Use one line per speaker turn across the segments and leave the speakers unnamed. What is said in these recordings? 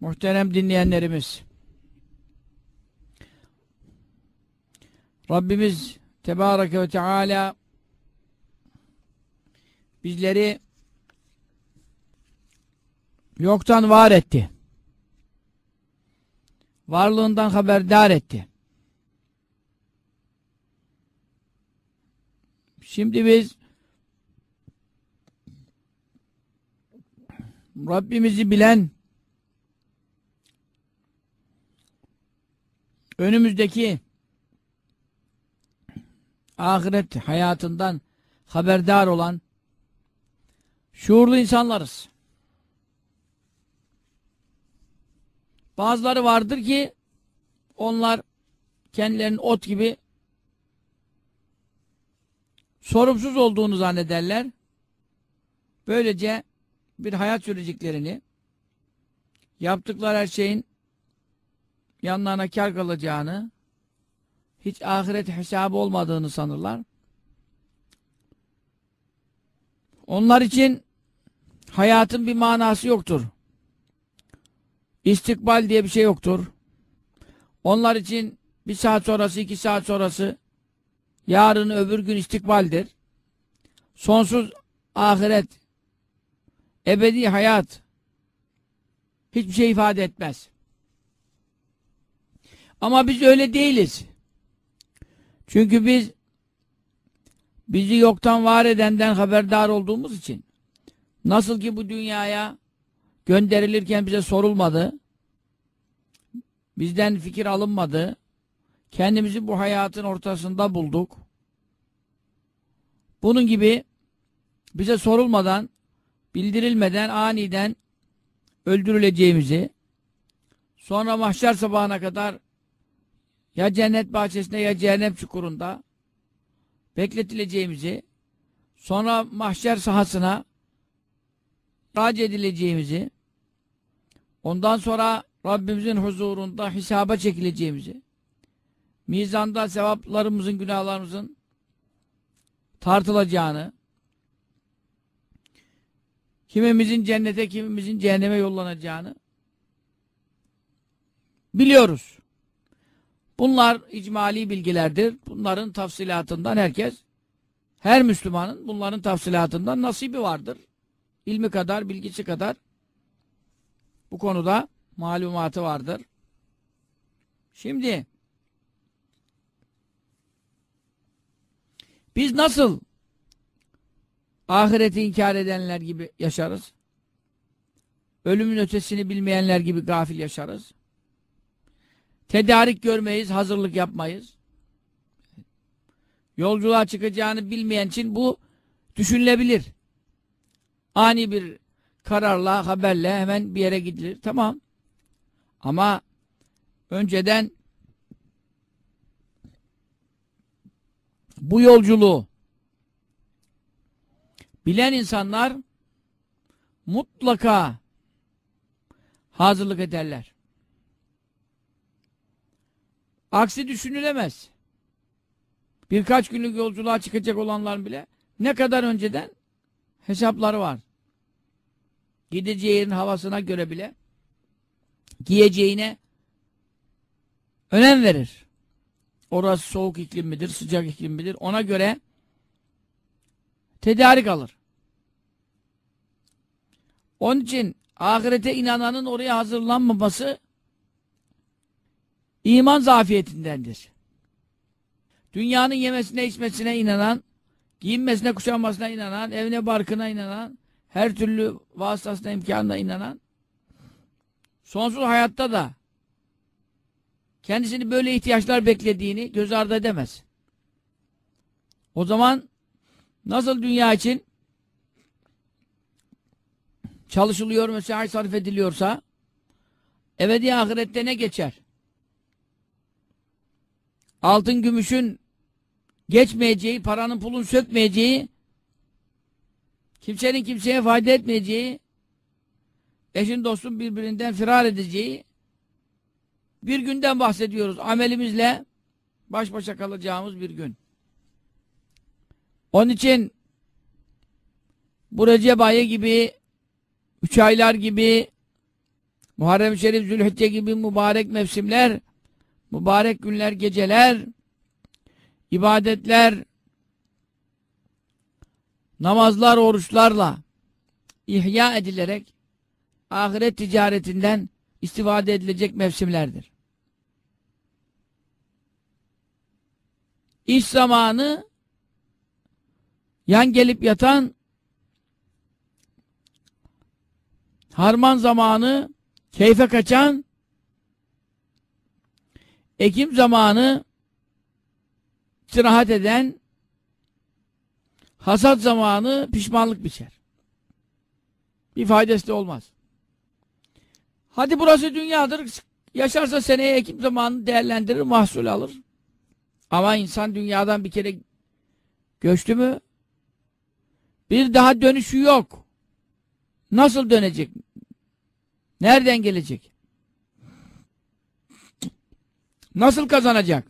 Muhterem dinleyenlerimiz. Rabbimiz Tebareke ve Teala bizleri yoktan var etti. Varlığından haberdar etti. Şimdi biz Rabbimizi bilen önümüzdeki ahiret hayatından haberdar olan şuurlu insanlarız. Bazıları vardır ki onlar kendilerinin ot gibi sorumsuz olduğunu zannederler. Böylece bir hayat süreceklerini yaptıkları her şeyin yanlarına kar kalacağını hiç ahiret hesabı olmadığını sanırlar. Onlar için hayatın bir manası yoktur. İstikbal diye bir şey yoktur. Onlar için bir saat sonrası, iki saat sonrası yarın öbür gün istikbaldir. Sonsuz ahiret, ebedi hayat hiçbir şey ifade etmez. Ama biz öyle değiliz. Çünkü biz bizi yoktan var edenden haberdar olduğumuz için nasıl ki bu dünyaya gönderilirken bize sorulmadı bizden fikir alınmadı kendimizi bu hayatın ortasında bulduk bunun gibi bize sorulmadan bildirilmeden aniden öldürüleceğimizi sonra mahşer sabahına kadar ya cennet bahçesinde ya cehennem çukurunda bekletileceğimizi sonra mahşer sahasına rac edileceğimizi ondan sonra Rabbimizin huzurunda hesaba çekileceğimizi mizanda sevaplarımızın günahlarımızın tartılacağını kimimizin cennete kimimizin cehenneme yollanacağını biliyoruz. Bunlar icmali bilgilerdir. Bunların tafsilatından herkes, her Müslümanın bunların tafsilatından nasibi vardır. İlmi kadar, bilgisi kadar bu konuda malumatı vardır. Şimdi biz nasıl ahireti inkar edenler gibi yaşarız? Ölümün ötesini bilmeyenler gibi gafil yaşarız. Tedarik görmeyiz, hazırlık yapmayız. Yolculuğa çıkacağını bilmeyen için bu düşünülebilir. Ani bir kararla, haberle hemen bir yere gidilir. Tamam. Ama önceden bu yolculuğu bilen insanlar mutlaka hazırlık ederler. Aksi düşünülemez. Birkaç günlük yolculuğa çıkacak olanlar bile ne kadar önceden hesapları var. Gideceği yerin havasına göre bile giyeceğine önem verir. Orası soğuk iklim midir, sıcak iklim midir? Ona göre tedarik alır. Onun için ahirete inananın oraya hazırlanmaması iman zafiyetindendir. Dünyanın yemesine içmesine inanan, giyinmesine kuşanmasına inanan, evine barkına inanan, her türlü vasıtasına imkanına inanan, sonsuz hayatta da kendisini böyle ihtiyaçlar beklediğini göz ardı edemez. O zaman nasıl dünya için çalışılıyor, mesai sarf ediliyorsa ebedi ahirette ne geçer? Altın gümüşün geçmeyeceği, paranın pulun sökmeyeceği, kimsenin kimseye fayda etmeyeceği, eşin dostun birbirinden firar edeceği bir günden bahsediyoruz. Amelimizle baş başa kalacağımız bir gün. Onun için bu Recep ayı gibi, üç aylar gibi, Muharrem-i Şerif, Zülhicce gibi mübarek mevsimler, mübarek günler, geceler, ibadetler, namazlar, oruçlarla ihya edilerek ahiret ticaretinden istifade edilecek mevsimlerdir. İş zamanı yan gelip yatan harman zamanı keyfe kaçan ekim zamanı istirahat eden hasat zamanı pişmanlık biçer. Bir faydası da olmaz. Hadi burası dünyadır. Yaşarsa seneye ekim zamanı değerlendirir, mahsul alır. Ama insan dünyadan bir kere göçtü mü bir daha dönüşü yok. Nasıl dönecek? Nereden gelecek? Nasıl kazanacak?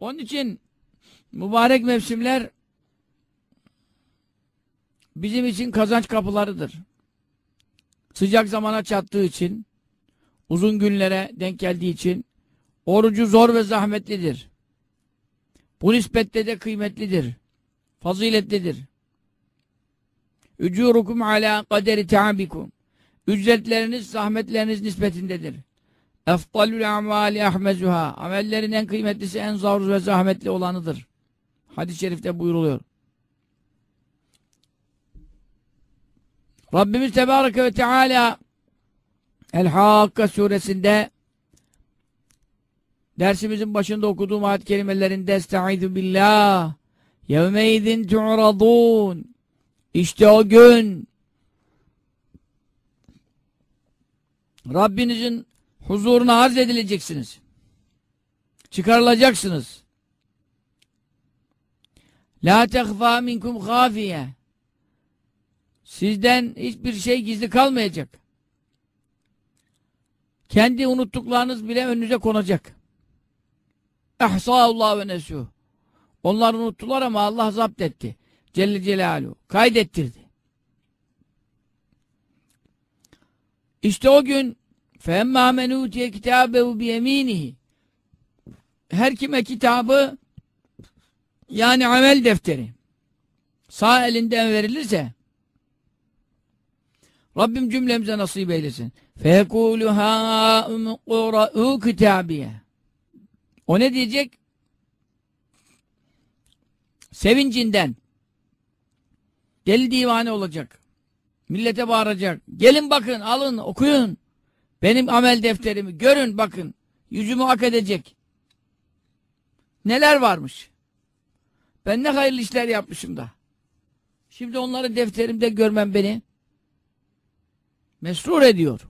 Onun için mübarek mevsimler bizim için kazanç kapılarıdır. Sıcak zamana çattığı için, uzun günlere denk geldiği için orucu zor ve zahmetlidir. Bu nispette de kıymetlidir. Faziletlidir. Ücurukum ala kaderi ta'abikum. Ücretleriniz, zahmetleriniz nispetindedir. Eftalül amali ahmezuha. Amellerin en kıymetlisi, en zor ve zahmetli olanıdır. Hadis-i şerifte buyuruluyor. Rabbimiz Tebareke ve Teala El-Hakka suresinde dersimizin başında okuduğum ayet kelimelerinde Estaizu billah Yevmeydin tu'radun İşte o gün Rabbinizin huzuruna arz edileceksiniz. Çıkarılacaksınız. La tehfâ minkum khâfiye Sizden hiçbir şey gizli kalmayacak. Kendi unuttuklarınız bile önünüze konacak. Ehsâullah ve nesûh. Onlar unuttular ama Allah zapt etti. Celle Celaluhu. Kaydettirdi. İşte o gün فَاَمَّا مَنْ اُوْتِيَ كِتَابَهُ بِيَم۪ينِهِ Her kime kitabı yani amel defteri sağ elinden verilirse Rabbim cümlemize nasip eylesin. فَيَقُولُ هَا اُمْقُرَءُ كِتَابِيَ O ne diyecek? Sevincinden. Deli divane olacak. Millete bağıracak. Gelin bakın, alın, okuyun. Benim amel defterimi görün, bakın. Yüzümü hak edecek. Neler varmış? Ben ne hayırlı işler yapmışım da. Şimdi onları defterimde görmem beni mesrur ediyor.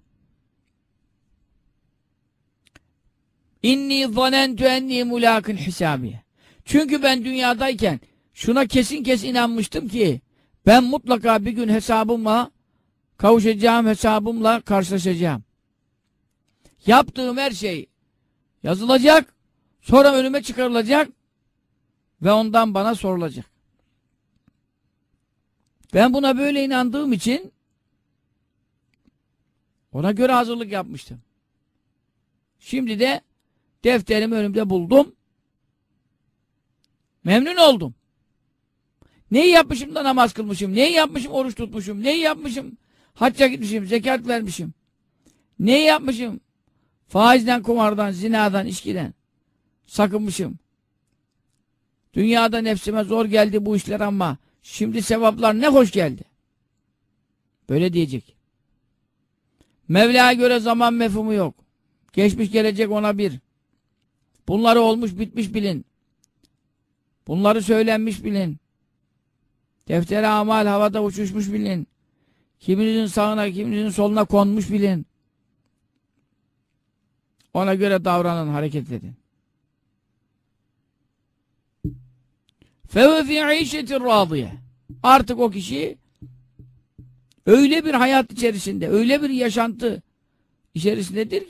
İnni zanentu enni mulakın hisabiye. Çünkü ben dünyadayken şuna kesin kesin inanmıştım ki ben mutlaka bir gün hesabımla kavuşacağım, hesabımla karşılaşacağım. Yaptığım her şey yazılacak, sonra önüme çıkarılacak ve ondan bana sorulacak. Ben buna böyle inandığım için ona göre hazırlık yapmıştım. Şimdi de defterimi önümde buldum. Memnun oldum. Neyi yapmışım da namaz kılmışım? Neyi yapmışım oruç tutmuşum? Neyi yapmışım hacca gitmişim, zekat vermişim? Neyi yapmışım? Faizden, kumardan, zinadan, içkiden sakınmışım. Dünyada nefsime zor geldi bu işler ama şimdi sevaplar ne hoş geldi. Böyle diyecek. Mevla'ya göre zaman mefhumu yok. Geçmiş gelecek ona bir. Bunları olmuş bitmiş bilin. Bunları söylenmiş bilin. Deftere amal havada uçuşmuş bilin. Kiminizin sağına, kiminizin soluna konmuş bilin. Ona göre davranın, hareket edin. فَوَ فِي عِيشَةٍ رَاضِيَ Artık o kişi öyle bir hayat içerisinde, öyle bir yaşantı içerisindedir ki